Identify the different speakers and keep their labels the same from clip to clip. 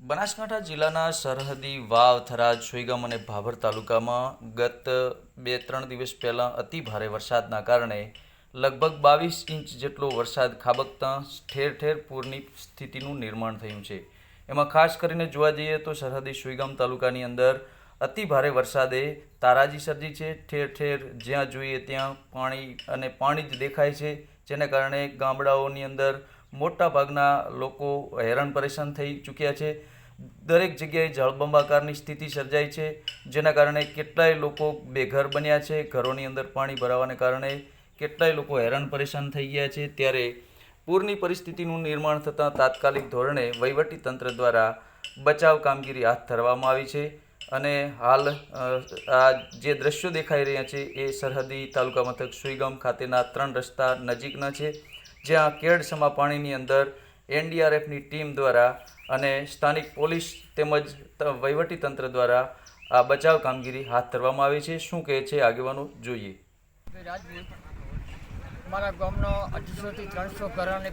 Speaker 1: બનાસકાંઠા જિલ્લાના સરહદી વાવ, થરાદ, સોઈગામ અને ભાભર તાલુકામાં ગત બે ત્રણ દિવસ પહેલાં અતિ ભારે વરસાદના કારણે લગભગ બાવીસ ઇંચ જેટલો વરસાદ ખાબકતા ઠેર ઠેર પૂરની સ્થિતિનું નિર્માણ થયું છે. એમાં ખાસ કરીને જોવા જઈએ તો સરહદી સુઈગામ તાલુકાની અંદર અતિ ભારે વરસાદે તારાજી સર્જી છે. ઠેર ઠેર જ્યાં જોઈએ ત્યાં પાણી અને પાણી જ દેખાય છે, જેને કારણે ગામડાઓની અંદર મોટા ભાગના લોકો હેરાન પરેશાન થઈ ચૂક્યા છે. દરેક જગ્યાએ જળબંબાકારની સ્થિતિ સર્જાઈ છે, જેના કારણે કેટલાય લોકો બેઘર બન્યા છે. ઘરોની અંદર પાણી ભરાવાને કારણે કેટલાય લોકો હેરાન પરેશાન થઈ ગયા છે. ત્યારે પૂરની પરિસ્થિતિનું નિર્માણ થતાં તાત્કાલિક ધોરણે વહીવટી તંત્ર દ્વારા બચાવ કામગીરી હાથ ધરવામાં આવી છે અને હાલ આ જે દ્રશ્યો દેખાઈ રહ્યા છે એ સરહદી તાલુકા મથક સુઈગામ ખાતેના ત્રણ રસ્તા નજીકના છે. જ્યાં કેડસમા પાણીની અંદર એનડીઆરએફની ટીમ દ્વારા અને સ્થાનિક પોલીસ તેમજ વહીવટીતંત્ર વહીવટી તંત્ર દ્વારા આ બચાવ કામગીરી હાથ ધરવામાં આવી છે. શું કહે છે આગેવાનો જોઈએ.
Speaker 2: મારા ગામનો અઢીસોથી ત્રણસો ઘર અને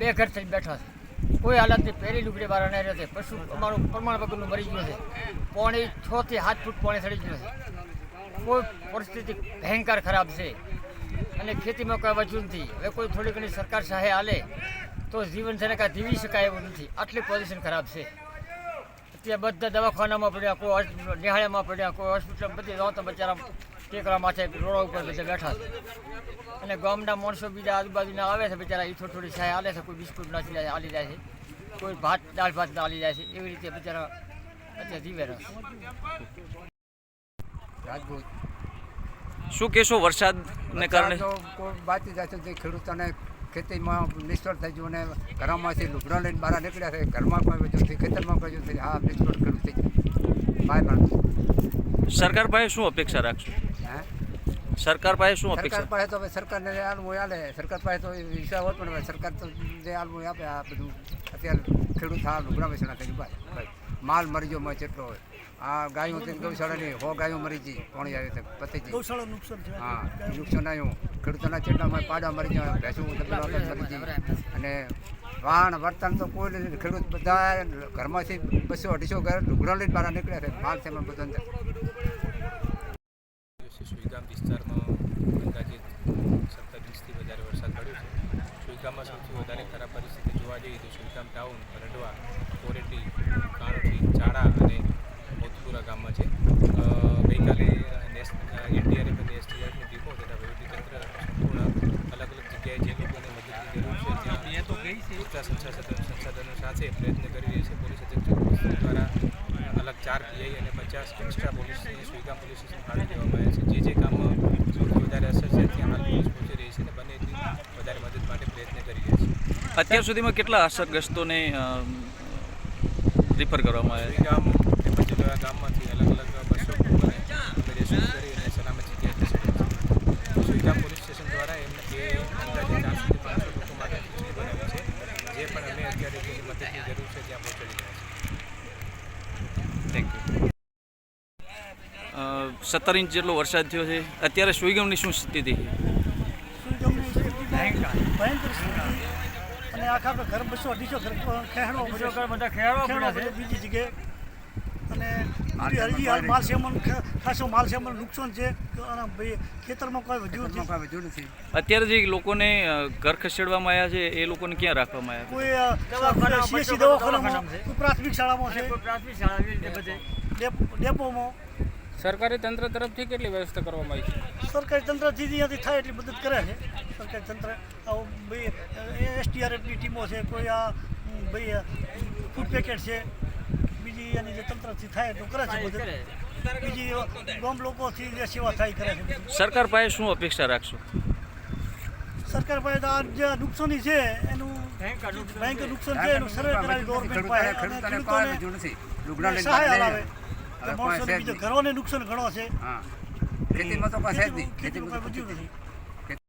Speaker 2: બે ઘર થઈ બેઠા છે. કોઈ હાલતથી પહેરી લુગડી વાળા નહીં રહેશે પશુ અમારું પ્રમાણ વગરનું મરી ગયું છે. પોણી છ થી સાત ફૂટ પોણી સડી ગયું છે. કોઈ પરિસ્થિતિ ભયંકર ખરાબ છે. અને ખેતીમાં કોઈ વજુ નથી. હવે કોઈ થોડી ઘણી સરકાર સહાય હાલે તો જીવન છે કાંઈ જીવી શકાય એવું નથી. આટલી પોઝિશન ખરાબ છે. અત્યારે બધા દવાખાનામાં પડ્યા, કોઈ નિહાળ્યામાં પડ્યા, કોઈ હોસ્પિટલ બધી જાઓ તો બચારા ટેકરા માથે રોડ ઉપર બધા બેઠા છે. અને ગામના માણસો બીજા આજુબાજુના આવે છે, બિચારા એ થોડી થોડી સહાય હાલે છે, કોઈ બિસ્કુટ નાખી જાય હાલી જાય છે. કોઈ ભાત, દાળ ભાત હાલી જાય છે. એવી રીતે બિચારા અત્યારે જીવે રહે
Speaker 3: રાજપૂત.
Speaker 1: શું કહેશો વરસાદને કારણે?
Speaker 3: બાકી જાય છે જે ખેડૂતોને ખેતીમાં નિષ્ફળ થઈ ગયું અને ઘરમાંથી લુગડા લઈને બહાર નીકળ્યા છે ઘરમાં પણ વજુ છે ખેતરમાં કોઈ છે હા નિષ્ફળ ખેડૂત થઈ ગયું. માણસ.
Speaker 1: સરકાર પાસે શું અપેક્ષા રાખશો?
Speaker 3: હે?
Speaker 1: સરકાર પાસે શું
Speaker 3: સરકાર પાસે તો હવે સરકારને જે આલવું આલે સરકાર પાસે તો વિષય હોત પણ સરકાર તો જે આલવું આપે આ બધું અત્યારે ખેડૂત હા લુગડા વેચણા કરી ભાઈ ભાઈ માલ મરી ગયો મેં હોય. આ ગાયો હતી ગૌશાળાની હો ગાયો મરી ગઈ પાણી આવ્યું તો પતી ગઈ.
Speaker 4: ગૌશાળા નુકસાન છે.
Speaker 3: હા નુકસાન આવ્યું ખેડૂતોના ચેટલામાં પાડા મરી ગયા ભેંસું મરી ગઈ અને વાણ વર્તન તો કોઈ નથી. ખેડૂત બધા ઘરમાંથી બસો અઢીસો ઘર લુગડા લઈને બહાર નીકળ્યા છે. માલ છે બધો બધું અંદર.
Speaker 5: સુઈગામ વિસ્તારમાં અંદાજિત સત્તર ઇંચથી વધારે વરસાદ પડ્યો છે. સુઈગામમાં સૌથી વધારે ખરાબ પરિસ્થિતિ જોવા જઈએ તો સુઈગામ ટાઉન રડવા કોરેટી કાણોઠી ચાડા અને મોતપુરા ગામમાં છે અ, ગઈકાલે એનડીઆરએફ અને એસટીઆરએફની ટીમો તથા વહીવટીતંત્ર સંપૂર્ણ અલગ અલગ જગ્યાએ જે લોકોને મદદની જરૂર છે ત્યાં છે? સંસાધનો સંસાધનો સાથે પ્રયત્ન કરી રહી છે પોલીસ અધિક્ષક દ્વારા. અલગ ચાર પીઆઈ અને પચાસ એક્સ્ટ્રા પોલીસને સુઈગામ પોલીસ સ્ટેશન ફાળવી દેવામાં આવ્યા છે. જે જે કામમાં સૌથી વધારે અસર છે ત્યાં હાલ પોલીસ પહોંચી રહી છે અને બંને વધારે મદદ માટે પ્રયત્ન કરી રહી છે.
Speaker 1: અત્યાર સુધીમાં કેટલા અસરગ્રસ્તોને રિફર કરવામાં આવ્યા
Speaker 5: ગામ તેમજ જુદા ગામમાંથી અલગ અલગ બસો અને અમે રેસ્ક્યુ કરી અને સલામત જગ્યાએ ખસેડ્યા છે સુઈગામ પોલીસ સ્ટેશન દ્વારા એમને એ અંદાજે ચારસોથી પાંચસો લોકો માટે ખીચડી બનાવી છે જે પણ અમે અત્યારે જેની મદદની જરૂર છે ત્યાં પહોંચાડી રહ્યા છીએ
Speaker 1: થેન્ક યુ સત્તર ઇંચ જેટલો વરસાદ થયો છે. અત્યારે સુઈગમની શું સ્થિતિ? છે
Speaker 4: અને આખા ઘર બસો અઢીસો ઘર ખેડો
Speaker 2: બધા
Speaker 4: ખેડો બીજી જગ્યાએ. અને હજી હાલ માલ સેમન ખાસો માલ છે નુકસાન છે. ખેતરમાં કોઈ વધ્યું નથી.
Speaker 3: કોઈ વધુ નથી.
Speaker 1: અત્યારે જે લોકોને ઘર ખસેડવામાં આવ્યા છે એ લોકોને ક્યાં રાખવામાં આવ્યા
Speaker 4: કોઈ સીએસસી દવાખાનામાં પ્રાથમિક શાળામાં છે.
Speaker 2: પ્રાથમિક શાળા
Speaker 4: ડેપોમાં.
Speaker 6: સરકારી તંત્ર તરફથી કેટલી વ્યવસ્થા કરવામાં આવી છે?
Speaker 4: સરકારી તંત્ર જેથી ત્યાંથી થાય એટલી મદદ કરે છે. સરકારી તંત્ર એસટીઆરએફની ટીમો છે કોઈ આ ભાઈ ફૂડ પેકેટ છે બીજી એની જે તંત્રથી થાય એટલું કરે છે મદદ. બીજી ગામ લોકોથી જે સેવા થાય કરે છે
Speaker 1: સરકાર પાસે શું અપેક્ષા રાખશો?
Speaker 4: સરકાર પાસે તો આ જે નુકસાની છે એનું
Speaker 2: ભયંકર નુકસાન છે.
Speaker 4: એનું સર્વે કરાવી ગવર્મેન્ટ પાસે અને
Speaker 3: ખેડૂતોને
Speaker 4: સહાય હલાવે. માણસોને બીજા ઘરોને નુકસાન ઘણો છે.
Speaker 3: ખેતીમાં તો પાસે જ નહીં.
Speaker 4: ખેતીમાં
Speaker 3: તો
Speaker 4: વધ્યું નથી.